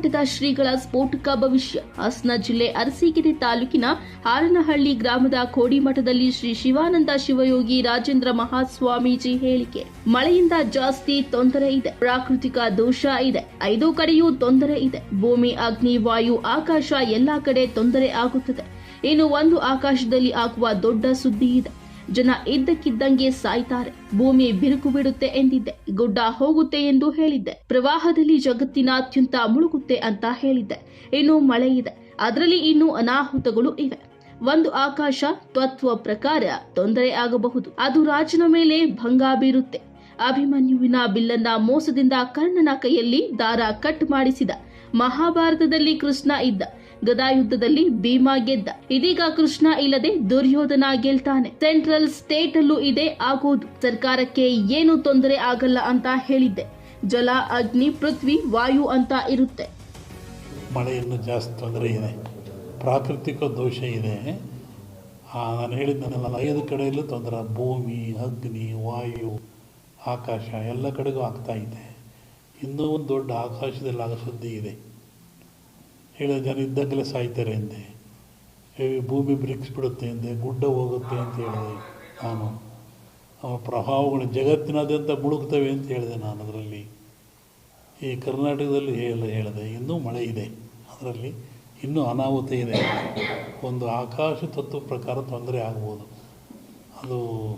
ಕೋಡಿಮಠದ ಶ್ರೀಗಳ ಸ್ಫೋಟಕ ಭವಿಷ್ಯ. ಹಾಸನ ಜಿಲ್ಲೆ ಅರಸೀಕೆರೆ ತಾಲೂಕಿನ ಹಾರನಹಳ್ಳಿ ಗ್ರಾಮದ ಕೋಡಿಮಠದಲ್ಲಿ ಶ್ರೀ ಶಿವಾನಂದ ಶಿವಯೋಗಿ ರಾಜೇಂದ್ರ ಮಹಾಸ್ವಾಮೀಜಿ ಹೇಳಿಕೆ. ಮಳೆಯಿಂದ ಜಾಸ್ತಿ ತೊಂದರೆ ಇದೆ. ಪ್ರಾಕೃತಿಕ ದೋಷ ಇದೆ. ಐದು ಕಡೆಯೂ ತೊಂದರೆ ಇದೆ. ಭೂಮಿ, ಅಗ್ನಿ, ವಾಯು, ಆಕಾಶ ಎಲ್ಲಾ ಕಡೆ ತೊಂದರೆ ಆಗುತ್ತದೆ. ಇನ್ನು ಒಂದು ಆಕಾಶದಲ್ಲಿ ಆಗುವ ದೊಡ್ಡ ಸುದ್ದಿ ಇದೆ. ಜನ ಇದ್ದಕ್ಕಿದ್ದಂಗೆ ಸಾಯ್ತಾರೆ. ಭೂಮಿ ಬಿರುಕು ಬಿಡುತ್ತೆ ಎಂದಿದ್ದೆ. ಗುಡ್ಡ ಹೋಗುತ್ತೆ ಎಂದು ಹೇಳಿದ್ದೆ. ಪ್ರವಾಹದಲ್ಲಿ ಜಗತ್ತಿನಾದ್ಯಂತ ಮುಳುಗುತ್ತೆ ಅಂತ ಹೇಳಿದ್ದೆ. ಇನ್ನು ಮಳೆ ಇದೆ. ಅದರಲ್ಲಿ ಇನ್ನು ಅನಾಹುತಗಳು ಇವೆ. ಒಂದು ಆಕಾಶ ತತ್ವ ಪ್ರಕಾರ ತೊಂದರೆ ಆಗಬಹುದು. ಅದು ರಾಜನ ಮೇಲೆ ಭಂಗ ಬೀರುತ್ತೆ. ಅಭಿಮನ್ಯುವಿನ ಬಿಲ್ಲನ್ನ ಮೋಸದಿಂದ ಕರ್ಣನ ಕೈಯಲ್ಲಿ ದಾರ ಕಟ್ ಮಾಡಿಸಿದ. ಮಹಾಭಾರತದಲ್ಲಿ ಕೃಷ್ಣ ಇದ್ದ. ಗದಾಯುದ್ಧದಲ್ಲಿ ಭೀಮಾ ಗೆದ್ದ. ಇದೀಗ ಕೃಷ್ಣ ಇಲ್ಲದೆ ದುರ್ಯೋಧನ ಗೆಲ್ತಾನೆ. ಸೆಂಟ್ರಲ್ ಸ್ಟೇಟ್ ಅಲ್ಲೂ ಇದೆ ಆಗೋದು. ಸರ್ಕಾರಕ್ಕೆ ಏನು ತೊಂದರೆ ಆಗಲ್ಲ ಅಂತ ಹೇಳಿದ್ದೆ. ಜಲ, ಅಗ್ನಿ, ಪೃಥ್ವಿ, ವಾಯು ಅಂತ ಇರುತ್ತೆ. ಮಳೆಯನ್ನು ಜಾಸ್ತಿ ತೊಂದರೆ ಇದೆ. ಪ್ರಾಕೃತಿಕ ದೋಷ ಇದೆ. ನಾನು ಹೇಳಿದ್ದನಲ್ಲ ಐದು ಕಡೆಯಲ್ಲೂ ತೊಂದರೆ. ಭೂಮಿ, ಅಗ್ನಿ, ವಾಯು, ಆಕಾಶ ಎಲ್ಲ ಕಡೆಗೂ ಆಗ್ತಾ ಇದೆ. ಇನ್ನೂ ಒಂದು ದೊಡ್ಡ ಆಕಾಶದಲ್ಲಿ ಆಗ ಸುದ್ದಿ ಇದೆ. ಹೇಳಿದ ಜನ ಇದ್ದಾಗಲೇ ಸಾಯ್ತಾರೆ ಅಂದೆ. ಭೂಮಿ ಬಿಡುತ್ತೆ ಎಂದೆ ಗುಡ್ಡ ಹೋಗುತ್ತೆ ಅಂತ ಹೇಳಿದೆ. ನಾನು. ಅವ ಪ್ರಭಾವಗಳು ಜಗತ್ತಿನಾದ್ಯಂತ ಮುಳುಗ್ತವೆ ಅಂತ ಹೇಳಿದೆ ನಾನು ಅದರಲ್ಲಿ. ಈ ಕರ್ನಾಟಕದಲ್ಲಿ ಹೇಳ ಹೇಳಿದೆ. ಇನ್ನೂ ಮಳೆ ಇದೆ ಅದರಲ್ಲಿ. ಇನ್ನೂ ಅನಾಹುತ ಇದೆ. ಒಂದು ಆಕಾಶ ತತ್ವ ಪ್ರಕಾರ ತೊಂದರೆ ಆಗ್ಬೋದು. ಅದು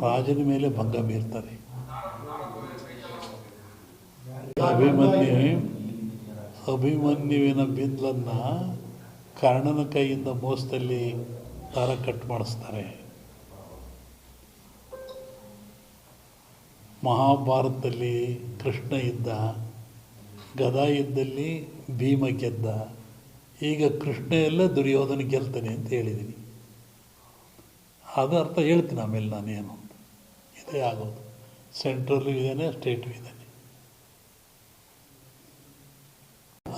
ರಾಜನ ಮೇಲೆ ಭಂಗ ಬೀರ್ತಾರೆ. ಅಭಿಮನ್ಯು. ಅಭಿಮನ್ಯುವಿನ ಬಿಂದ್ಲನ್ನು ಕರ್ಣನ ಕೈಯಿಂದ ಮೋಸದಲ್ಲಿ ದಾರ ಕಟ್ ಮಾಡಿಸ್ತಾರೆ. ಮಹಾಭಾರತದಲ್ಲಿ ಕೃಷ್ಣ ಇದ್ದ, ಗದಾ ಇದ್ದಲ್ಲಿ ಭೀಮ ಗೆದ್ದ, ಈಗ ಕೃಷ್ಣ ಎಲ್ಲ ದುರ್ಯೋಧನ ಗೆಲ್ತಾನೆ ಅಂತ ಹೇಳಿದ್ದೀನಿ ಅದು ಅರ್ಥ ಹೇಳ್ತೀನಿ ಆಮೇಲೆ ನಾನೇನು ಇದೇ ಆಗೋದು. ಸೆಂಟ್ರಲ್ಲೂ ಇದ್ದಾನೆ ಸ್ಟೇಟು ಇದ್ದಾನೆ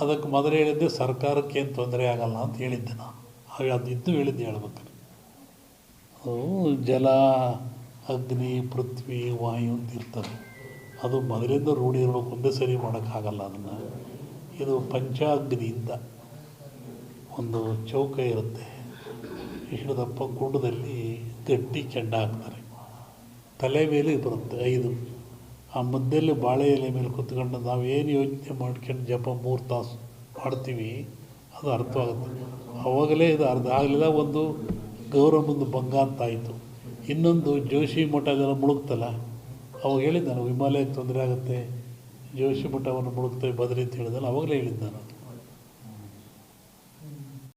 ಅದಕ್ಕೆ ಮೊದಲು ಹೇಳಿದ್ದೆ ಸರ್ಕಾರಕ್ಕೆ ಏನು ತೊಂದರೆ ಆಗಲ್ಲ ಅಂತ ಹೇಳಿದ್ದೆ ನಾನು. ಆಗ ಅದು ಇದ್ದು ಹೇಳಿದ್ದೆ ಹೇಳ್ಬೇಕು. ಅದು ಜಲ, ಅಗ್ನಿ, ಪೃಥ್ವಿ, ವಾಯು ಅಂತ ಇರ್ತದೆ. ಅದು ಮೊದಲಿಂದ ರೂಢಿ ಇರಬೇಕು ಒಂದೇ ಸರಿ ಮಾಡೋಕ್ಕಾಗಲ್ಲ ಅದನ್ನು. ಇದು ಪಂಚಾಗ್ನಿಯಿಂದ ಒಂದು ಚೌಕ ಇರುತ್ತೆ. ಇಷ್ಟು ದಪ್ಪ ಗುಂಡದಲ್ಲಿ ಗಟ್ಟಿ ಚೆಂಡ ಹಾಕ್ತಾರೆ. ತಲೆ ಮೇಲೆ ಬರುತ್ತೆ ಐದು. ಆ ಮಧ್ಯದಲ್ಲಿ ಬಾಳೆ ಎಲೆ ಮೇಲೆ ಕುತ್ಕೊಂಡು ಏನು ಯೋಚನೆ ಮಾಡ್ಕೊಂಡು ಜಪ ಮೂರು ತಾಸು ಮಾಡ್ತೀವಿ, ಅದು ಅರ್ಥವಾಗುತ್ತೆ. ಅವಾಗಲೇ ಇದು ಅರ್ಧ ಆಗಲಿಲ್ಲ, ಒಂದು ಗೌರವದ ಭಂಗ ಅಂತ ಆಯಿತು ಇನ್ನೊಂದು ಜೋಶಿ ಮಠ ಅದೆಲ್ಲ ಮುಳುಗ್ತಲ್ಲ, ಅವಾಗ ಹೇಳಿದ್ದ ನಾನು, ಹಿಮಾಲಯಕ್ಕೆ ತೊಂದರೆ ಆಗುತ್ತೆ, ಜೋಶಿ ಮಠವನ್ನು ಮುಳುಗ್ತೇವೆ, ಬದ್ರಿ ಅಂತ ಹೇಳಿದಲ್ಲ ಅವಾಗಲೇ ಹೇಳಿದ್ದ ನಾನು.